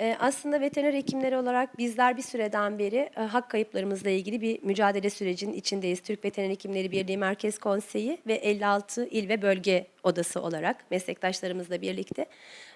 Ee, Aslında veteriner hekimleri olarak bizler bir süreden beri e, hak kayıplarımızla ilgili bir mücadele sürecinin içindeyiz. Türk Veteriner Hekimleri Birliği Merkez Konseyi ve 56 il ve bölge odası olarak meslektaşlarımızla birlikte.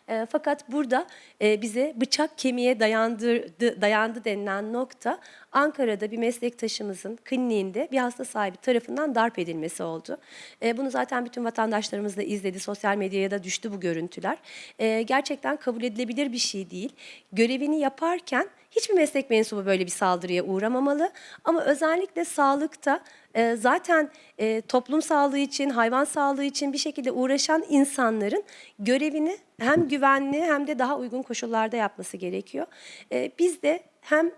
E, Fakat burada e, bize bıçak kemiğe dayandırdı, dayandı denilen nokta Ankara'da bir meslektaşımızın kliniğinde bir hasta sahibi tarafından darp edilmesi oldu. E, Bunu zaten bütün vatandaşlarımız da izledi. Sosyal medyaya da düştü bu görüntüler. E, Gerçekten kabul edilebilir bir şey değil. Görevini yaparken hiçbir meslek mensubu böyle bir saldırıya uğramamalı. Ama özellikle sağlıkta e, zaten e, toplum sağlığı için, hayvan sağlığı için bir şekilde uğraşan insanların görevini hem güvenli hem de daha uygun koşullarda yapması gerekiyor. E, biz de hem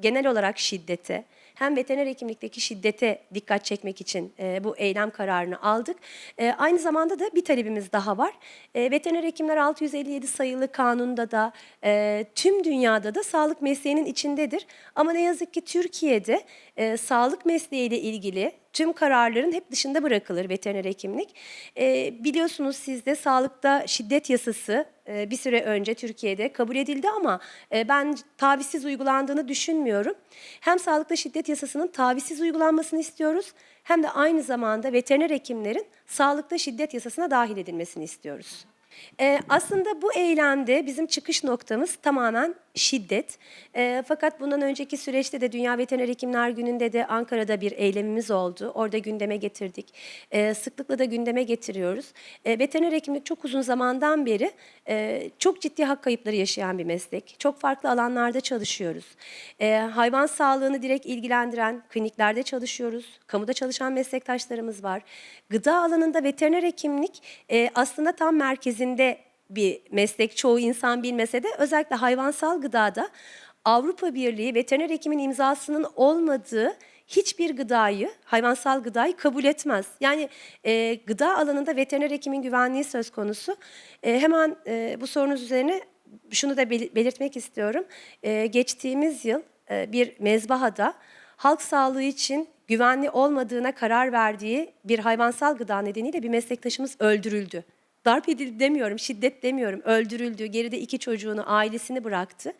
genel olarak şiddete hem veteriner hekimlikteki şiddete dikkat çekmek için e, bu eylem kararını aldık. E, aynı zamanda da bir talebimiz daha var. E, veteriner hekimler 657 sayılı kanunda da e, tüm dünyada da sağlık mesleğinin içindedir. Ama ne yazık ki Türkiye'de e, sağlık mesleğiyle ilgili tüm kararların hep dışında bırakılır veteriner hekimlik. E, biliyorsunuz siz de sağlıkta şiddet yasası e, bir süre önce Türkiye'de kabul edildi ama e, ben tavizsiz uygulandığını düşünmüyorum. Hem sağlıkta şiddet yasasının tavizsiz uygulanmasını istiyoruz hem de aynı zamanda veteriner hekimlerin sağlıkta şiddet yasasına dahil edilmesini istiyoruz. Ee, aslında bu eylemde bizim çıkış noktamız tamamen şiddet. Ee, fakat bundan önceki süreçte de Dünya Veteriner Hekimler Günü'nde de Ankara'da bir eylemimiz oldu. Orada gündeme getirdik. Ee, sıklıkla da gündeme getiriyoruz. Ee, veteriner hekimlik çok uzun zamandan beri e, çok ciddi hak kayıpları yaşayan bir meslek. Çok farklı alanlarda çalışıyoruz. Ee, hayvan sağlığını direkt ilgilendiren kliniklerde çalışıyoruz. Kamuda çalışan meslektaşlarımız var. Gıda alanında veteriner hekimlik e, aslında tam merkezinde bir meslek çoğu insan bilmese de özellikle hayvansal gıdada Avrupa Birliği veteriner hekimin imzasının olmadığı hiçbir gıdayı, hayvansal gıdayı kabul etmez. Yani e, gıda alanında veteriner hekimin güvenliği söz konusu. E, hemen e, bu sorunuz üzerine şunu da bel- belirtmek istiyorum. E, geçtiğimiz yıl e, bir mezbahada halk sağlığı için güvenli olmadığına karar verdiği bir hayvansal gıda nedeniyle bir meslektaşımız öldürüldü. Darp edildi demiyorum, şiddet demiyorum. Öldürüldü, geride iki çocuğunu, ailesini bıraktı.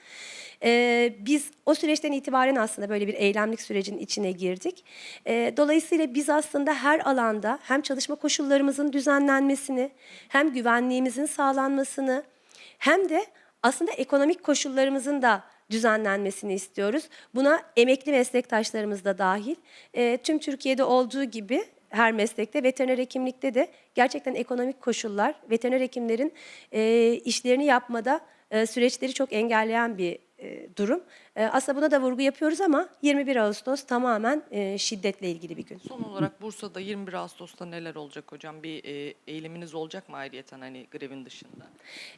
Ee, biz o süreçten itibaren aslında böyle bir eylemlik sürecin içine girdik. Ee, dolayısıyla biz aslında her alanda hem çalışma koşullarımızın düzenlenmesini, hem güvenliğimizin sağlanmasını, hem de aslında ekonomik koşullarımızın da düzenlenmesini istiyoruz. Buna emekli meslektaşlarımız da dahil. Ee, tüm Türkiye'de olduğu gibi her meslekte, veteriner hekimlikte de gerçekten ekonomik koşullar, veteriner hekimlerin e, işlerini yapmada e, süreçleri çok engelleyen bir e, durum. E, aslında buna da vurgu yapıyoruz ama 21 Ağustos tamamen e, şiddetle ilgili bir gün. Son olarak Bursa'da 21 Ağustos'ta neler olacak hocam? Bir e, eyleminiz olacak mı ayrıyeten hani grevin dışında?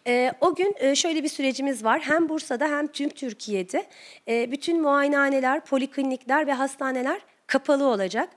Ee, o gün e, şöyle bir sürecimiz var. Hem Bursa'da hem tüm Türkiye'de e, bütün muayenehaneler, poliklinikler ve hastaneler kapalı olacak.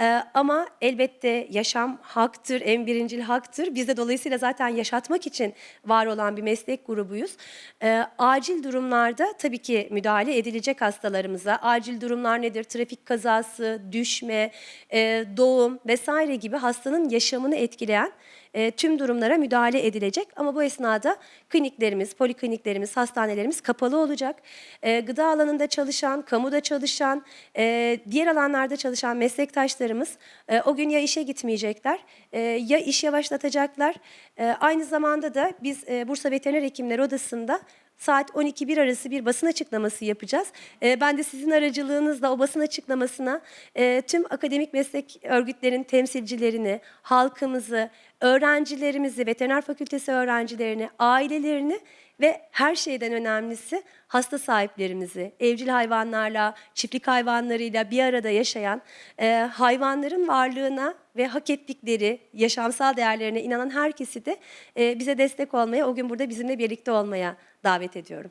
Ee, ama elbette yaşam haktır, en birincil haktır. Biz de dolayısıyla zaten yaşatmak için var olan bir meslek grubuyuz. Ee, acil durumlarda tabii ki müdahale edilecek hastalarımıza. Acil durumlar nedir? Trafik kazası, düşme, e, doğum vesaire gibi hastanın yaşamını etkileyen e, tüm durumlara müdahale edilecek. Ama bu esnada kliniklerimiz, polikliniklerimiz, hastanelerimiz kapalı olacak. E, gıda alanında çalışan, kamuda çalışan, e, diğer alanlarda çalışan meslektaşlarımız e, o gün ya işe gitmeyecekler, e, ya iş yavaşlatacaklar. E, aynı zamanda da biz e, Bursa Veteriner Hekimler Odası'nda saat 12-1 arası bir basın açıklaması yapacağız. Ee, ben de sizin aracılığınızla o basın açıklamasına e, tüm akademik meslek örgütlerin temsilcilerini, halkımızı, öğrencilerimizi, veteriner fakültesi öğrencilerini, ailelerini ve her şeyden önemlisi hasta sahiplerimizi, evcil hayvanlarla, çiftlik hayvanlarıyla bir arada yaşayan e, hayvanların varlığına ve hak ettikleri yaşamsal değerlerine inanan herkesi de e, bize destek olmaya, o gün burada bizimle birlikte olmaya davet ediyorum.